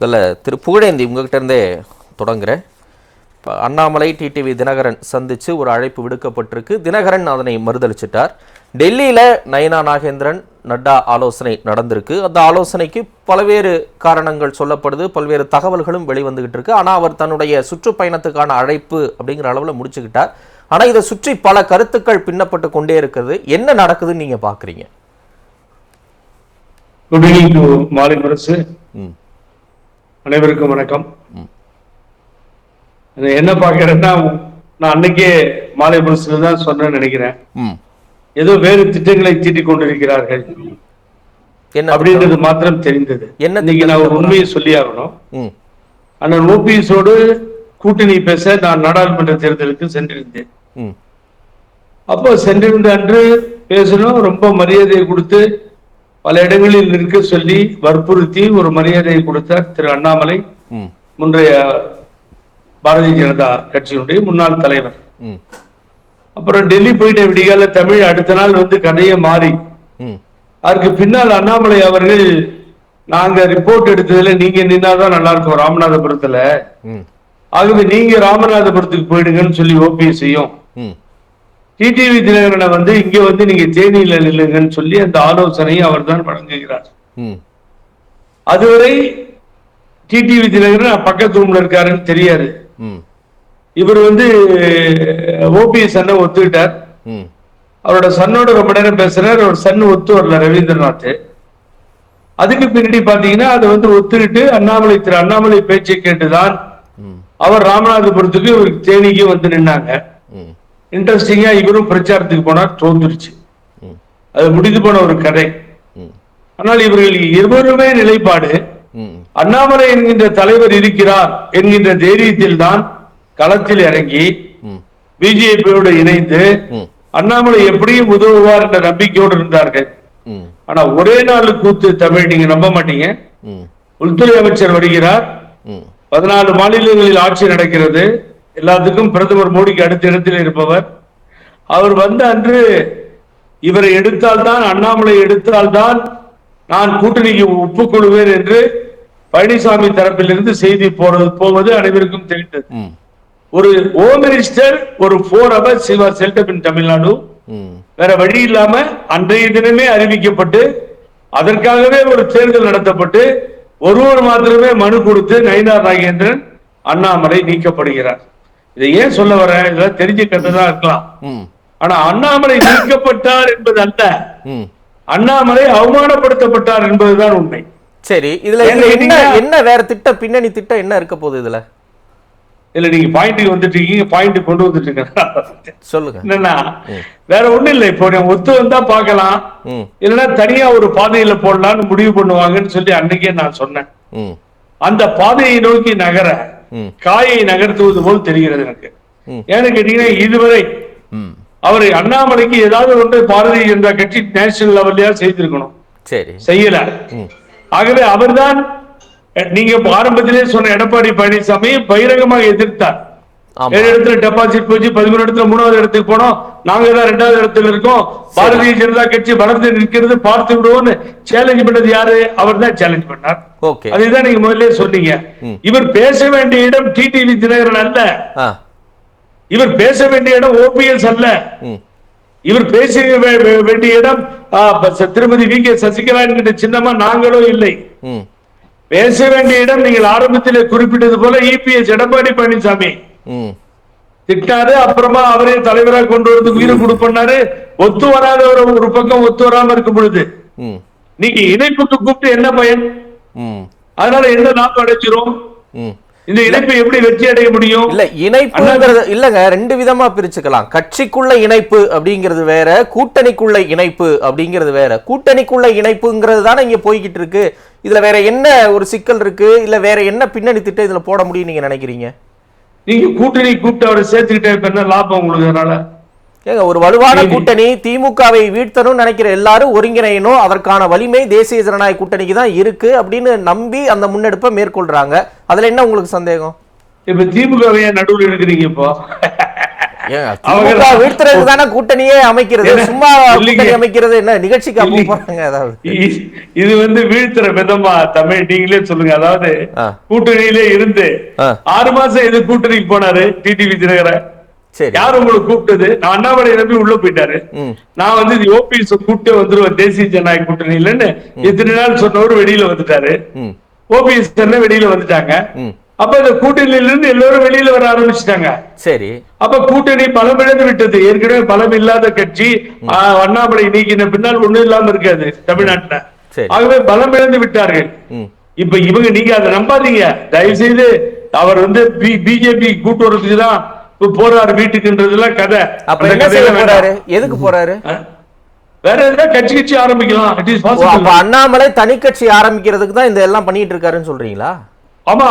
இதில் திரு புகழேந்தி உங்ககிட்ட இருந்தே தொடங்குறேன். இப்போ அண்ணாமலை டிடிவி தினகரன் சந்தித்து ஒரு அழைப்பு விடுக்கப்பட்டிருக்கு. தினகரன் அதனை மறுதளிச்சிட்டார். டெல்லியில் நயனா நாகேந்திரன் நட்டா ஆலோசனை நடந்திருக்கு. அந்த ஆலோசனைக்கு பல்வேறு காரணங்கள் சொல்லப்படுது பல்வேறு தகவல்களும் வெளிவந்துகிட்டு இருக்கு ஆனால் அவர் தன்னுடைய சுற்றுப்பயணத்துக்கான அழைப்பு அப்படிங்கிற அளவில் முடிச்சுக்கிட்டார். ஆனால் இதை சுற்றி பல கருத்துக்கள் பின்னப்பட்டு கொண்டே இருக்குது. என்ன நடக்குதுன்னு நீங்கள் பார்க்குறீங்க குட் ஈவினிங் டு மாலை முரசு அனைவருக்கும் வணக்கம். என்ன பார்க்கறேன்னா நான் அன்னைக்கே மாலை முரசுல தான் சொன்னேன்னு நினைக்கிறேன். ம். ஏதோ வேறு திட்டங்களை தீட்டிக் கொண்டிருக்கிறார்கள். என்ன அப்படின்றது மாத்திரம் தெரிந்தது. இன்னைக்கு நான் ஒரு உண்மையை சொல்லி ஆகணும். அண்ணன் ஓபிஎஸோடு கூட்டணி பேச நான் நாடாளுமன்ற தேர்தலுக்கு சென்றிருந்தேன். ம். அப்போ சென்றிருந்த அன்று பேசணும் ரொம்ப மரியாதையை கொடுத்து பல இடங்களில் நிற்க சொல்லி வற்புறுத்தி ஒரு மரியாதையை கொடுத்தார் திரு அண்ணாமலை. முன்றைய பாரதிய ஜனதா கட்சியினுடைய முன்னாள் தலைவர். ம். அப்புறம் டெல்லி போயிட்ட விடிகால தமிழ் அடுத்த நாள் வந்து கதையை மாறி. அதற்கு பின்னால் அண்ணாமலை அவர்கள் நாங்க ரிப்போர்ட் எடுத்ததுல நீங்க நின்னாதான் நல்லா இருக்கும் ராமநாதபுரத்துல. ம். ஆகவே நீங்க ராமநாதபுரத்துக்கு போயிடுங்கன்னு சொல்லி ஓபிஎஸ்ஐயும் ம் டிடிவி தினகரனை வந்து இங்க வந்து நீங்க தேனியில நில்லுங்கன்னு சொல்லி அந்த ஆலோசனையை அவர்தான் வழங்குகிறார். ம். அதுவரை டிடிவி தினகரன் பக்கத்து ரூம்ல இருக்காருன்னு தெரியாது. ம். இவர் வந்து ஓபிஎஸ் அண்ணன் ஒத்துக்கிட்டார். ம். அவரோட சன்னோட ரொம்ப நேரம் பேசுறாரு. அவர் சன் ஒத்து வரல ரவீந்திரநாத். அதுக்கு பின்னாடி பாத்தீங்கன்னா அதை வந்து ஒத்துக்கிட்டு அண்ணாமலை திரு அண்ணாமலை பேச்சை கேட்டுதான் அவர் ராமநாதபுரத்துக்கு இவருக்கு தேனிக்கு வந்து நின்னாங்க. இன்ட்ரெஸ்டிங்கா இவரும் பிரச்சாரத்துக்கு போனார் தோந்துருச்சு அது முடிந்து போன ஒரு கதை. ஆனால் இவர்கள் இருவருமே நிலைப்பாடு. அண்ணாமலை என்கின்ற தலைவர் இருக்கிறார் என்கின்ற தைரியத்தில் தான் களத்தில் இறங்கி பிஜேபியோடு இணைந்து அண்ணாமலை எப்படியும் உதவுவார் என்ற நம்பிக்கையோடு இருந்தார்கள். ஆனா ஒரே நாள் கூத்து தமிழ் நீங்க நம்ப மாட்டீங்க. உள்துறை அமைச்சர் வருகிறார். பதினாலு மாநிலங்களில் ஆட்சி நடக்கிறது. எல்லாத்துக்கும் பிரதமர் மோடிக்கு அடுத்த இடத்தில் இருப்பவர். அவர் வந்த அன்று இவரை எடுத்தால்தான் அண்ணாமலை எடுத்தால்தான் நான் கூட்டணிக்கு ஒப்புக்கொள்வேன் என்று பழனிசாமி தரப்பிலிருந்து செய்தி போறது போவது அனைவருக்கும் தெரிந்தது. ஒரு ஹோம் மினிஸ்டர் ஒரு போர் அவர் சிவர் செல்டப் இன் தமிழ்நாடு. வேற வழி இல்லாம அன்றைய தினமே அறிவிக்கப்பட்டு அதற்காகவே ஒரு தேர்தல் நடத்தப்பட்டு ஒருவர் மாத்திரமே மனு கொடுத்து நயினார் நாகேந்திரன் அண்ணாமலை நீக்கப்படுகிறார். இதை ஏன் சொல்ல இதெல்லாம் தெரிஞ்ச கதை இருக்கலாம் ஆனா அண்ணாமலை நீக்கப்பட்டார் என்பது அல்ல அண்ணாமலை அவமானப்படுத்தப்பட்டார் என்பதுதான் உண்மை. சரி இதுல என்ன என்ன வேற திட்டம் பின்னணி திட்டம் என்ன இருக்க போகுது இதுல? இல்ல நீங்க பாயிண்ட்டுக்கு வந்துட்டு இருக்கீங்க பாயிண்ட் கொண்டு வந்துட்டு சொல்லுங்க. என்னன்னா வேற ஒண்ணும் இல்ல இப்போ நீங்க ஒத்து வந்தா பார்க்கலாம். ம். இல்லைன்னா தனியா ஒரு பாதையில போடலாம்னு முடிவு பண்ணுவாங்கன்னு சொல்லி அன்னைக்கே நான் சொன்னேன். அந்த பாதையை நோக்கி நகர காயை நகர்த்துவது போல் தெரிகிறது எனக்கு. ஏன்னு கேட்டீங்கன்னா இதுவரை அவர் அண்ணாமலைக்கு ஏதாவது ஒன்று பாரதிய ஜனதா கட்சி நேஷனல் லெவல்லயா செய்திருக்கணும். சரி. செய்யல. ஆகவே அவர்தான் நீங்க ஆரம்பத்திலே சொன்ன எடப்பாடி பழனிசாமி பகிரங்கமாக எதிர்த்தார். ஏழு இடத்துல டெபாசிட் போச்சு பதிமூணு இடத்துல மூணாவது இடத்துக்கு போனோம். நாங்க தான் ரெண்டாவது இடத்துல இருக்கோம். பாரதிய ஜனதா கட்சி வளர்ந்து நிற்கிறது பார்த்து விடுவோம்னு சேலஞ்ச் பண்ணது யாரு? அவர் தான் சேலஞ்ச் பண்ணார். அதுதான் நீங்க முதல்ல சொன்னீங்க. இவர் பேச வேண்டிய இடம் டிடிவி தினகரன் அல்ல. இவர் பேச வேண்டிய இடம் ஓபிஎஸ் அல்ல. இவர் பேச வேண்டிய இடம் திருமதி வி கே சசிகலா என்கிற சின்னமா நாங்களும் இல்லை. பேச வேண்டிய இடம் நீங்கள் ஆரம்பத்திலே குறிப்பிட்டது போல இபிஎஸ் எடப்பாடி பழனிசாமி. திட்டாரு அப்புறமா அவரே தலைவராக கொண்டு வந்து உயிரை கொடுப்பண்ணாரு ஒத்து வராத ஒரு ஒரு பக்கம் ஒத்து வராம இருக்கும் பொழுது நீங்க இணைப்புக்கு கூப்பிட்டு என்ன பயன்? அதனால என்ன லாபம் அடைச்சிரும்? இந்த இணைப்பை எப்படி வெற்றி அடைய முடியும்? இல்ல இணைப்புங்கிறது இல்லங்க ரெண்டு விதமா பிரிச்சுக்கலாம். கட்சிக்குள்ள இணைப்பு அப்படிங்கிறது வேற கூட்டணிக்குள்ள இணைப்பு அப்படிங்கிறது வேற. கூட்டணிக்குள்ள இணைப்புங்கிறது தானே இங்க போய்கிட்டு இருக்கு. இதுல வேற என்ன ஒரு சிக்கல் இருக்கு? இல்ல வேற என்ன பின்னணி திட்டம் இதுல போட முடியும் நீங்க நினைக்கிறீங்க? நீங்க கூட்டணி கூப்பிட்டு அவரை சேர்த்துக்கிட்டே இப்ப என்ன லாபம் உங்களுக்கு அதனால? ஏங்க ஒரு வலுவான. கூட்டணி திமுகவை வீழ்த்தணும்னு நினைக்கிற எல்லாரும் ஒருங்கிணையணும் அதற்கான வலிமை தேசிய ஜனநாயக கூட்டணிக்கு தான் இருக்கு அப்படின்னு நம்பி அந்த முன்னெடுப்பை மேற்கொள்றாங்க. அதுல என்ன உங்களுக்கு சந்தேகம்? இப்ப திமுக நடுவில் இருக்கிறீங்க இப்போ? வீழ்த்துறதுக்கு தானே கூட்டணியே அமைக்கிறது? சும்மா. கூட்டணி அமைக்கிறது என்ன? நிகழ்ச்சிக்கு அப்போ. போறாங்க அதாவது இது வந்து வீழ்த்துற விதமா தமிழ் நீங்களே சொல்லுங்க. அதாவது. கூட்டணியிலே இருந்து. ஆறு மாசம் எது கூட்டணிக்கு போனாரு? டிடிவி தினகரன். சரி. யார் உங்களுக்கு கூப்பிட்டது? நான் அண்ணாமலை நம்பி உள்ள போயிட்டாரு. நான் வந்து ஓபிஎஸ் கூப்பிட்டு வந்துருவேன். தேசிய ஜனநாயக கூட்டணி இல்லைன்னு எத்தனை நாள் சொன்னவர் வெளியில வந்துட்டாரு. ஓபிஎஸ் வெளியில வந்துட்டாங்க. அப்ப இந்த கூட்டணியில இருந்து எல்லாரும் வெளியில வர ஆரம்பிச்சிட்டாங்க. சரி. அப்ப கூட்டணி பலம் இழந்து விட்டது. ஏற்கனவே பலம் இல்லாத கட்சி அண்ணாமலை நீக்கின பின்னால் ஒண்ணும் இல்லாம இருக்காது தமிழ்நாட்டுல. ஆகவே பலம் இழந்து விட்டார்கள். இப்ப இவங்க நீங்க அதை நம்பாதீங்க. தயவு செய்து அவர் வந்து பிஜேபி கூட்டு வரதுக்கு தான் போறாரு வீட்டுக்குன்றதுலாம் கதை. அப்ப என்ன போறாரு. எதுக்கு போறாரு? வேற ஏதாவது கட்சி கட்சி ஆரம்பிக்கலாம். அண்ணாமலை தனி கட்சி ஆரம்பிக்கிறதுக்கு தான் இந்த எல்லாம் பண்ணிட்டு இருக்காருன்னு சொல்றீங்களா? ஆமா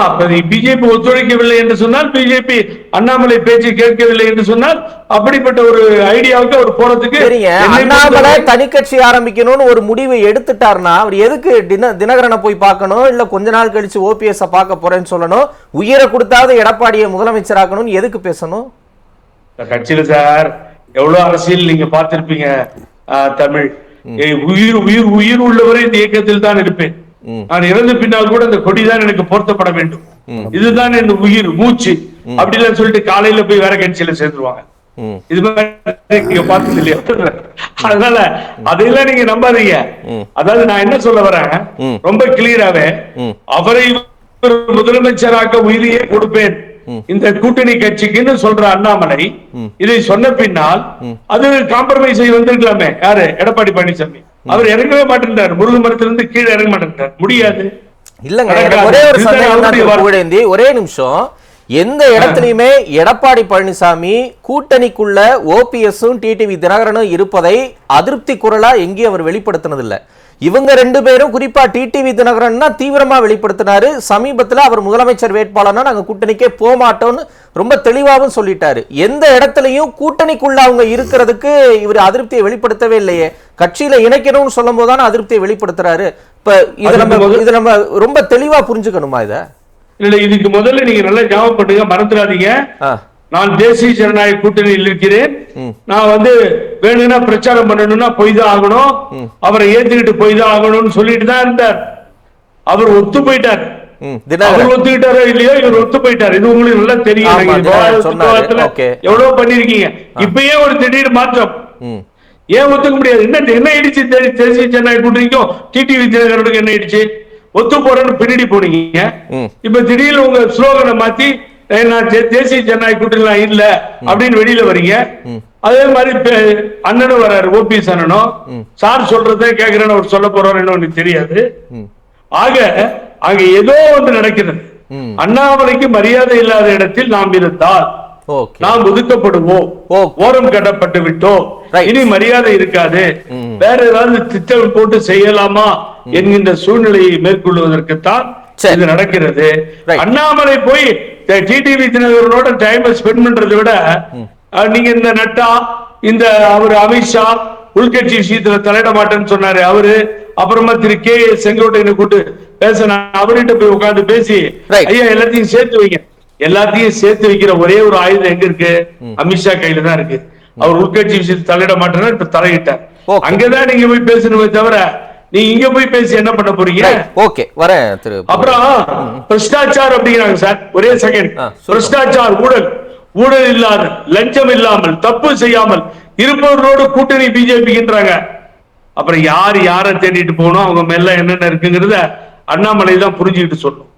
பிஜேபி ஒத்துழைக்கவில்லை என்று சொன்னால் பிஜேபி அண்ணாமலை பேச்சு கேட்கவில்லை என்று சொன்னால் அப்படிப்பட்ட ஒரு ஐடியாவுக்கு அவர் என்னை அண்ணாமலை பொறுத்தவரை- தனி கட்சி ஆரம்பிக்கணும்னு ஒரு முடிவை எடுத்துட்டாருன்னா அவர் எதுக்கு தின தினகரனை போய் பார்க்கணும்? இல்ல கொஞ்ச நாள் கழிச்சு ஓபிஎஸ் பார்க்க போறேன்னு சொல்லணும்? உயிரை கொடுத்தாவது எடப்பாடியை முதலமைச்சராக்கணும்னு எதுக்கு பேசணும்? கட்சியில சார் எவ்வளவு அரசியல் நீங்க பார்த்திருப்பீங்க தமிழ். உயிர் உயிர் உயிர் உள்ளவரை இந்த இயக்கத்தில் தான் இருப்பேன். நான் இறந்த பின்னால் கூட இந்த கொடிதான் எனக்கு பொருத்தப்பட வேண்டும். இதுதான் என் உயிர் மூச்சு. அப்படிலாம் சொல்லிட்டு காலையில போய் வேற கட்சியில சேர்ந்துருவாங்க. இது நீங்க பார்த்தது இல்லையா? அதனால அதையெல்லாம் நீங்க நம்பாதீங்க. அதாவது நான் என்ன சொல்ல வரேன். ரொம்ப கிளியராவே. அவரை ஒரு முதலமைச்சராக்க உயிரையே கொடுப்பேன். இந்த கூட்டணி கட்சிக்குன்னு சொல்ற அண்ணாமலை இதை சொன்ன பின்னால் அது காம்ப்ரமைஸ் வந்திருக்கலாமே. யாரு? எடப்பாடி பழனிசாமி. அவர் இறங்கவே மாட்டேன்றார். முருகன் மரத்திலிருந்து கீழே இறங்க மாட்டேன்றார். முடியாது. இல்லங்க ஒரே ஒரு சந்தேகம் ஒரே நிமிஷம். எந்த இடத்துலயுமே எடப்பாடி பழனிசாமி கூட்டணிக்குள்ள ஓபிஎஸும் டிடிவி தினகரனும் இருப்பதை அதிருப்தி குரலா எங்கேயும் அவர் வெளிப்படுத்தினதில்ல. இவங்க ரெண்டு பேரும் குறிப்பா டிடிவி தினகரன் தான் தீவிரமா வெளிப்படுத்தினாரு. சமீபத்துல அவர் முதலமைச்சர் வேட்பாளர்னா நாங்க கூட்டணிக்கே போக மாட்டோம்னு ரொம்ப தெளிவாகவும் சொல்லிட்டாரு. எந்த இடத்துலயும் கூட்டணிக்குள்ள அவங்க இருக்கிறதுக்கு இவர் அதிருப்தியை வெளிப்படுத்தவே இல்லையே. கட்சியில இணைக்கணும்னு சொல்லும் போதுதானே அதிருப்தியை வெளிப்படுத்துறாரு. இப்ப இது நம்ம இது நம்ம ரொம்ப தெளிவா புரிஞ்சுக்கணுமா இத? இல்ல இதுக்கு முதல்ல நீங்க நல்லா ஞாபகம் பண்ணுங்க மறந்துடாதீங்க நான் தேசிய ஜனநாயக கூட்டணியில் இருக்கிறேன். நான் வந்து வேணும்னா பிரச்சாரம் பண்ணணும்னா போய் தான் ஆகணும் அவரை ஏத்துக்கிட்டு போய் தான் ஆகணும்னு சொல்லிட்டு தான் இருந்தார். அவர் ஒத்து போயிட்டார். அவர் ஒத்துக்கிட்டாரோ இல்லையோ இவர் ஒத்து போயிட்டார். இது உங்களுக்கு நல்லா தெரியும். எவ்வளவு பண்ணிருக்கீங்க இப்பயே ஒரு திடீர் மாற்றம். ஏன் ஒத்துக்க முடியாது? என்ன என்ன ஆயிடுச்சு? தேசிய ஜனநாயக கூட்டணிக்கும் டிடிவி தினகரனுக்கு என்ன ஆயிடுச்சு? ஒத்து போறேன்னு பின்னாடி போனீங்க. இப்ப திடீர்னு உங்க ஸ்லோகனை மாத்தி "ஏய், நான் தேசிய ஜனநாயக கூட்டணி இல்ல அப்படின்னு வெளியில வரீங்க அதே மாதிரி அண்ணனும் வராரு ஓபிஎஸ் அண்ணனும் சார் சொல்றதை கேக்குறேன்னு அவர் சொல்ல போறாரு எனக்கு தெரியாது. ஆக அங்க ஏதோ ஒன்று நடக்கிறது. அண்ணாமலைக்கு மரியாதை இல்லாத இடத்தில் நாம் இருந்தால் நாம் ஒதுக்கப்படுவோம். ஓரம் கட்டப்பட்டு விட்டோம். இனி மரியாதை இருக்காது. வேற ஏதாவது திட்டம் போட்டு செய்யலாமா என்கின்ற சூழ்நிலையை மேற்கொள்வதற்குத்தான். இது நடக்கிறது. அண்ணாமலை போய் டிடிவி தினகரனோட டைம் ஸ்பெண்ட் பண்றதை விட நீங்க இந்த நட்டா இந்த அவர் அமித்ஷா உள்கட்சி விஷயத்துல தலையிட மாட்டேன்னு சொன்னாரு அவரு. அப்புறமா திரு கே செங்கோட்டையனை கூட்டு பேச அவர்கிட்ட போய் உட்கார்ந்து பேசி. ஐயா எல்லாத்தையும் சேர்த்து வைங்க. எல்லாத்தையும் சேர்த்து வைக்கிற ஒரே ஒரு ஆயுதம் எங்க இருக்கு? அமித்ஷா கையில தான் இருக்கு. அவர் உள்கட்சி விஷயத்தில் தலையிட மாட்டேன்னா இப்ப தலையிட்டார். அங்கதான் நீங்க போய் பேசணுமே தவிர நீ இங்க போய் பேசி என்ன பண்ண போறீங்க? ஓகே வரேன் திரு அப்புறம் பிரஷ்டாச்சார் அப்படிங்கிறாங்க சார். ஒரே செகண்ட். பிரஷ்டாச்சார் ஊழல். ஊழல் இல்லாத லஞ்சம் இல்லாமல் தப்பு செய்யாமல் இருப்பவர்களோடு கூட்டணி பிஜேபின்றாங்க அப்புறம் யார் யாரை தேடிட்டு போகணும்? அவங்க மேல என்னென்ன இருக்குங்கிறத அண்ணாமலை தான் புரிஞ்சுக்கிட்டு சொல்லணும்.